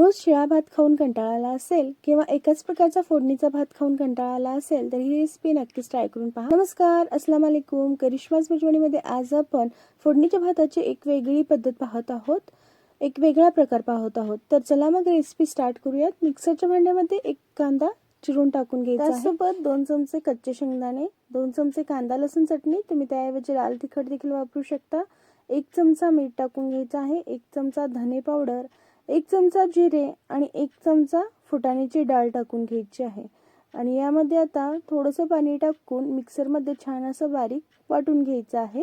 रोज शिळा भात खाऊन कंटाळा आला असेल किंवा एकाच प्रकारचा फोडणीचा भात खाऊन कंटाळा आला असेल तर ही रेसिपी नक्कीच ट्राय करून पहा. नमस्कार अस्सलाम वालेकुम. करिश्माज मेजवानीमध्ये आज आपण फोडणीच्या भाताची एक वेगळी पद्धत पाहत आहोत. एक वेगळा प्रकार पाहत आहोत. तर चला मग रेसिपी स्टार्ट करूयात. मिक्सरच्या भांड्यामध्ये एक कांदा चिरून टाकून घ्यायचा सोबत त्यासोबत दोन चमचे कच्चे शेंगदाणे दोन चमचे कांदा लसूण चटणी तुम्ही त्याऐवजी लाल तिखट देखील वापरू शकता. एक चमचा मीठ टाकून घ्यायचा आहे. एक चमचा धने पावडर एक चमचा जिरे आणि एक चमचा फुटाण्याची डाळ टाकून घ्यायची आहे. आणि यामध्ये आता थोडंसं पाणी टाकून मिक्सरमध्ये छान असं बारीक वाटून घ्यायचं आहे.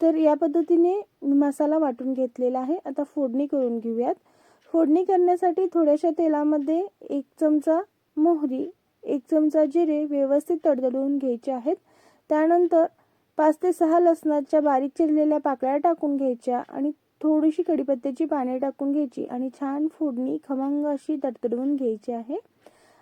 तर या पद्धतीने मी मसाला वाटून घेतलेला आहे. आता फोडणी करून घेऊयात. फोडणी करण्यासाठी थोड्याशा तेलामध्ये एक चमचा मोहरी एक चमचा जिरे व्यवस्थित तडतडून घ्यायचे आहेत. त्यानंतर पाच ते सहा लसणाच्या बारीक चिरलेल्या पाकळ्या टाकून घ्यायच्या आणि थोडीशी कढीपत्त्याची पाने टाकून घ्यायची आणि छान फोडणी खमंग अशी तडतडवून घ्यायची आहे.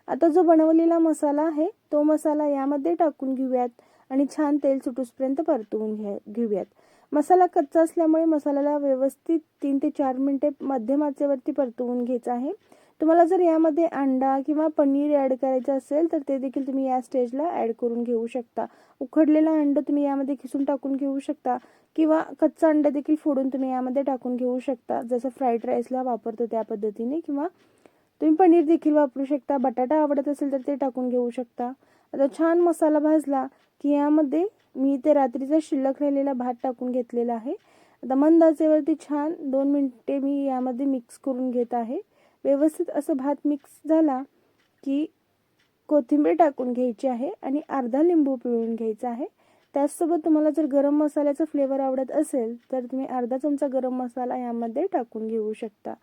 आता जो बनवलेला मसाला आहे तो मसाला यामध्ये टाकून घेऊयात आणि छान तेल सुटूसपर्यंत परतवून घ्या घेऊयात. मसाला कच्चा असल्यामुळे मसाल्याला व्यवस्थित तीन ते चार मिनटे मध्यम आचेवरती परतवून घ्यायचा आहे. तुम्हाला जर यामध्ये अंडा किंवा पनीर ॲड करायचं असेल तर ते देखील तुम्ही या स्टेजला ॲड करून घेऊ शकता. उकडलेला अंडं तुम्ही यामध्ये खिसून टाकून घेऊ शकता किंवा कच्चा अंडा देखील फोडून तुम्ही यामध्ये टाकून घेऊ शकता. जसं फ्राईड राईसला वापरतो त्या पद्धतीने किंवा तुम्ही पनीर देखील वापरू शकता. बटाटा आवडत असेल तर ते टाकून घेऊ शकता. आता छान मसाला भाजला की यामध्ये मी ते रात्रीचा शिल्लक राहिलेला भात टाकून घेतलेला आहे. आता मंद आचेवरती छान दोन मिनटे मी यामध्ये मिक्स करून घेत आहे. व्यवस्थित असं भात मिक्स झाला की कोथिंबीर टाकून घ्यायची आहे आणि अर्धा लिंबू पिळून घ्यायचा आहे. त्याचसोबत तुम्हाला जर गरम मसाल्याचा फ्लेवर आवडत असेल तर तुम्ही अर्धा चमचा गरम मसाला यामध्ये टाकून घेऊ शकता.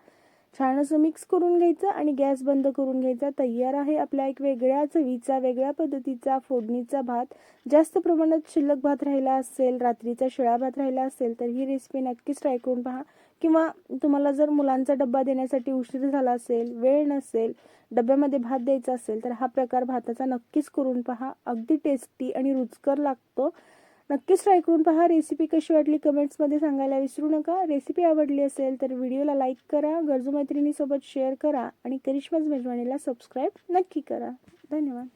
छान असं मिक्स करून घ्यायचं आणि गॅस बंद करून घ्यायचा. तयार आहे आपल्या एक वेगळ्या चवीचा वेगळ्या पद्धतीचा फोडणीचा भात. जास्त प्रमाणात शिल्लक भात राहिला असेल रात्रीचा शिळा भात राहिला असेल तर ही रेसिपी नक्कीच ट्राय करून पहा. किंवा तुम्हाला जर मुलांचा डब्बा देण्यासाठी उशीर झाला असेल वेळ नसेल डब्यामध्ये भात द्यायचा असेल तर हा प्रकार भाताचा नक्कीच करून पहा. अगदी टेस्टी आणि रुचकर लागतो. नक्कीच ट्राय करून पहा. रेसिपी कशी वाटली कमेंट्समध्ये सांगायला विसरू नका. रेसिपी आवडली असेल तर व्हिडिओला लाईक करा. गरजू मैत्रिणीसोबत शेअर करा. आणि करिश्माज मेजवानीला सबस्क्राईब नक्की करा. धन्यवाद.